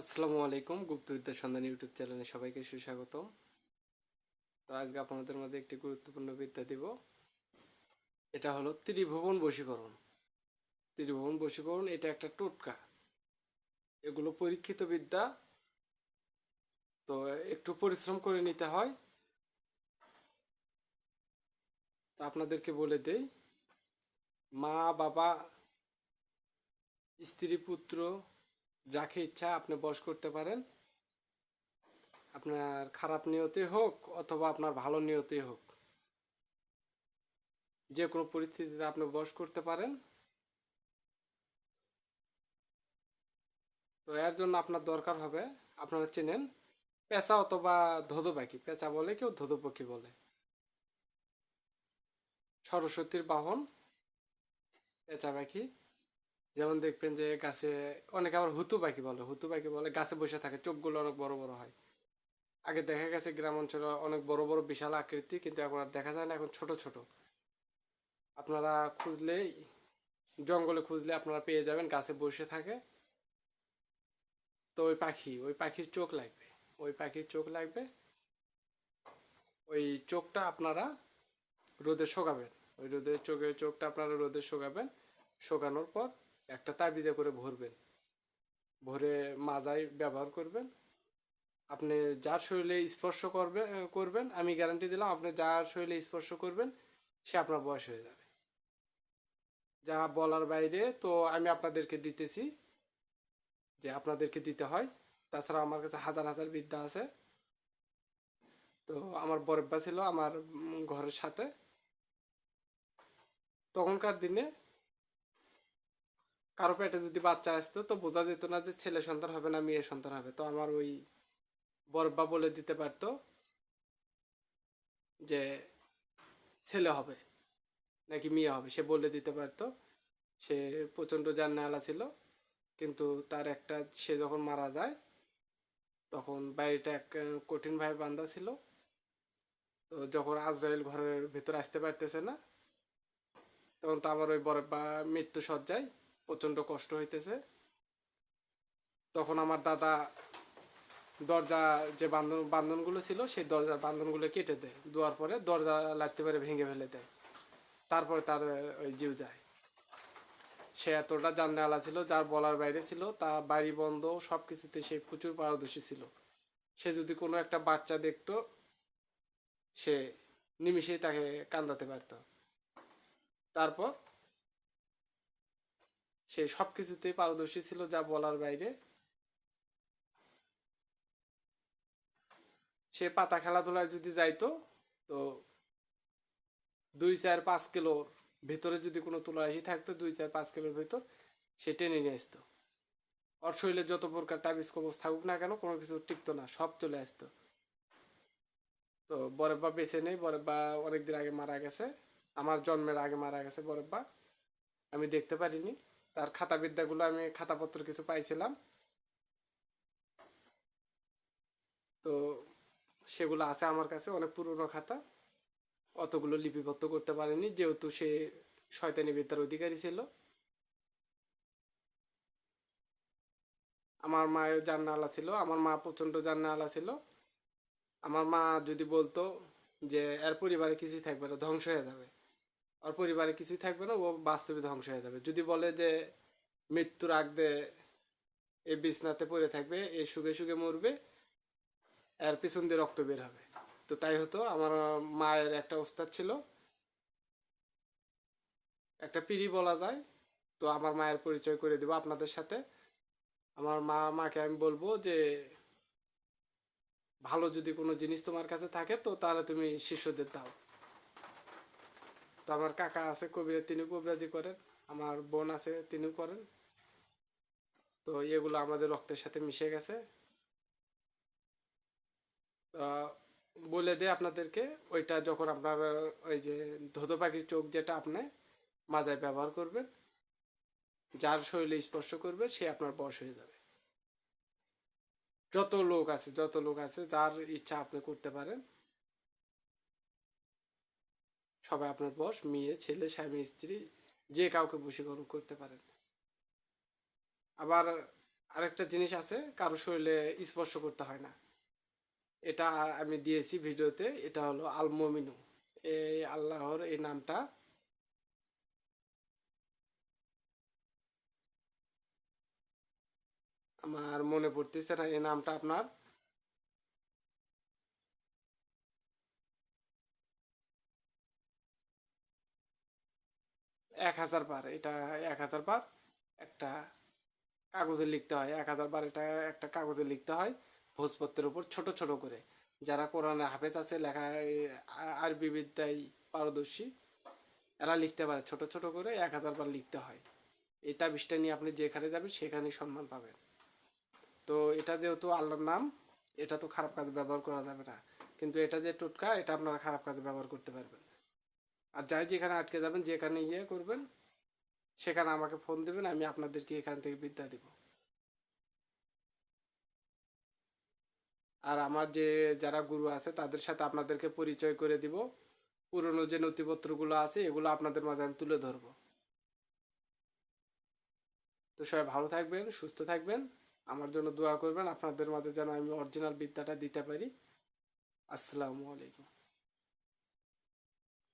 আসসালামু আলাইকুম গুপ্তবিদ্যা সন্ধান ইউটিউব চ্যানেলে সবাইকে সুস্বাগত তো আজকে আপনাদের মাঝে একটি গুরুত্বপূর্ণ বিদ্যা দিব। এটা হলো ত্রিভুবন বশীকরণ। ত্রিভুবন বশীকরণ এটা একটা টোটকা। এগুলো পরীক্ষিত বিদ্যা। তো একটু পরিশ্রম করে নিতে হয়। তো আপনাদেরকে বলে দেই, মা, বাবা, স্ত্রী, পুত্র যাকে ইচ্ছা আপনি বশ করতে পারেন। আপনার খারাপ নিয়তে হোক অথবা আপনার ভালো নিয়তে হোক। যে কোনো পরিস্থিতিতে আপনি বশ করতে পারেন। তো এর জন্য আপনার দরকার হবে, আপনারা চেনেন, পেঁচা অথবা ধোদো পাখি। পেঁচা বলে কেউ ধোদো পাখি বলে। সরস্বতীর বাহন, পেঁচা পাখি। যেমন দেখবেন যে গাছে অনেকে আবার হুতু পাখি বলে, হুতু পাখি বলে গাছে বসে থাকে, চোখগুলো অনেক বড় বড় হয়। আগে দেখা গেছে গ্রাম অঞ্চলে অনেক বড় বড় বিশাল আকৃতি, কিন্তু এখন আর দেখা যায় না, এখন ছোট ছোট। আপনারা খুঁজলেই, জঙ্গলে খুঁজলে আপনারা পেয়ে যাবেন গাছে বসে থাকে। তো ওই পাখি, ওই পাখির চোখ লাগবে, ওই পাখির চোখ লাগবে। ওই চোখটা আপনারা রোদে শোকাবেন, ওই রোদে চোখে চোখটা আপনারা রোদে শোকাবেন, শোকানোর পর একটা তাবিজে করে ভরবেন। ভরে মাজায় ব্যবহার করবেন। আপনি যার শরীরে স্পর্শ করবে, করবেন, আমি গ্যারান্টি দিলাম আপনি যার শরীরে স্পর্শ করবেন, সে আপনার বয়স হয়ে যাবে। যা বলার বাইরে, তো আমি আপনাদেরকে দিতেছি যে আপনাদেরকে দিতে হয়। তাছাড়া আমার কাছে হাজার হাজার বিদ্যা আছে। তো আমার বরব্বা ছিল আমার ঘরের সাথে। তখনকার দিনে কারও পেটে যদি বাচ্চা আসতো, তো বোঝা যেত না যে ছেলে সন্তান হবে না, মেয়ে সন্তান হবে। তো আমার ওই বরব্বা বলে দিতে পারতো যে ছেলে হবে, নাকি মেয়ে হবে। সে বলে দিতে পারতো। সে প্রচণ্ড জান্নালা ছিল। কিন্তু তার একটা, সে যখন মারা যায়, তখন বাড়িটা এক কঠিনভাবে বান্ধা ছিল। তো যখন আজরাইল ঘরের ভেতর আসতে পারতেছে না, তখন তো আমার ওই বরব্বা মৃত্যু সজ্জায় প্রচণ্ড কষ্ট হইতেছে। তখন আমার দাদা দরজা যে বান্ধন, বান্ধনগুলো ছিল, সেই দরজার বান্ধনগুলো কেটে দেয়। দেওয়ার পরে দরজা লাগতে পারে ভেঙে ফেলে দেয়। তারপরে তার ওই জিউ যায়। সে এতটা জাননেওয়ালা ছিল, যার বলার বাইরে ছিল তার বাড়ি বন্ধ সব কিছুতে সে প্রচুর পারদর্শী ছিল। সে যদি কোনো একটা বাচ্চা দেখতো, সে নিমিষেই তাকে কান্দাতে পারত। তারপর সে সব কিছুতেই পারদর্শী ছিল যা বলার বাইরে। সে পাতা খেলাধুলায় যদি যাইতো, তো দুই চার পাঁচ কিলোর ভেতরে যদি কোনো তুলারাশি থাকতো দুই চার পাঁচ কিলোর ভেতর সে টেনে নিয়ে আসতো। ওর শরীরে যত প্রকার তাবিজ কবজ থাকুক না কেন, কোনো কিছু টিকতো না, সব চলে আসতো। তো বরেব্বা বেঁচে নেই, বরেব্বা অনেকদিন আগে মারা গেছে। আমার জন্মের আগে মারা গেছে বরেব্বা। আমি দেখতে পারিনি। তার খাতা বিদ্যাগুলো আমি খাতাপত্র কিছু পাইছিলাম। তো সেগুলো আছে আমার কাছে, অনেক পুরনো খাতা। অতগুলো লিপিবদ্ধ করতে পারেনি, যেহেতু সে শয়তানি বিদ্যার অধিকারী ছিল। আমার মায়ের জান্নালা ছিল, আমার মা প্রচণ্ড জান্নালা ছিল। আমার মা যদি বলতো যে, এর পরিবারে কিছুই থাকবে না, ধ্বংস হয়ে যাবে। ওর পরিবারে কিছুই থাকবে না, ও বাস্তবে ধ্বংস হয়ে যাবে। যদি বলে যে মৃত্যুর আগদে এই বিছনাতে পড়ে থাকবে এই সুখে সুখে মরবে, এর পিছন দিয়ে রক্ত বের হবে। তো তাই হতো, আমার মায়ের একটা ওস্তাদ ছিল, একটা পিড়ি বলা যায়, তো আমার মায়ের পরিচয় করে দেবো আপনাদের সাথে। আমার মা, মাকে আমি বলব যে, ভালো যদি কোনো জিনিস তোমার কাছে থাকে, তো তাহলে তুমি শিষ্যদের দাও। তো আমার কাকা আছে কবিরা, তিনি কবিরাজি করেন। আমার বোন আছে, তিনিও করেন। তো এগুলো আমাদের রক্তের সাথে মিশে গেছে। বলে দে আপনাদেরকে, ওইটা যখন আপনার ওই যে ধোতো পাখির চোখ যেটা আপনি মাজায় ব্যবহার করবেন, যার শরীরে স্পর্শ করবে, সে আপনার বশ হয়ে যাবে। যত লোক আছে, যত লোক আছে, যার ইচ্ছা আপনি করতে পারেন। সবাই আপনার বস, মেয়ে, ছেলে, স্বামী, স্ত্রী, যে কাউকে বশীকরণ করতে পারেন। আবার আরেকটা জিনিস আছে, কারও শরীরে স্পর্শ করতে হয় না। এটা আমি দিয়েছি ভিডিওতে, এটা হলো আল মমিনু এই আল্লাহর এই নামটা আমার মনে পড়তেছে না, এই নামটা আপনার এক হাজার বার, এটা এক হাজার বার একটা কাগজে লিখতে হয়। এক হাজার বার এটা একটা কাগজে লিখতে হয় ভোজপত্রের উপর ছোট ছোট করে। যারা কোরআনে হাফেজ আছে, লেখা আরবি বিদ্যায় পারদর্শী, এরা লিখতে পারে। ছোট ছোট করে এক হাজার বার লিখতে হয়। এই তাবিজটা নিয়ে আপনি যেখানে যাবেন, সেখানেই সম্মান পাবেন। তো এটা যেহেতু আল্লাহর নাম, এটা তো খারাপ কাজে ব্যবহার করা যাবে না। কিন্তু এটা যে টোটকা, এটা আপনারা খারাপ কাজে ব্যবহার করতে পারবেন। আর যাই যেখানে আটকে যাবেন, যেখানে ইয়ে করবেন, সেখানে আমাকে ফোন দেবেন, আমি আপনাদেরকে এখান থেকে বিদ্যা দিব। আর আমার যে, যারা গুরু আছে, তাদের সাথে আপনাদেরকে পরিচয় করে দিব। পুরনো যে নথিপত্রগুলো আছে, এগুলো আপনাদের মাঝে আমি তুলে ধরবো। তো সবাই ভালো থাকবেন, সুস্থ থাকবেন। আমার জন্য দোয়া করবেন, আপনাদের মাঝে যেন আমি অরিজিনাল বিদ্যাটা দিতে পারি। আসসালামু আলাইকুম।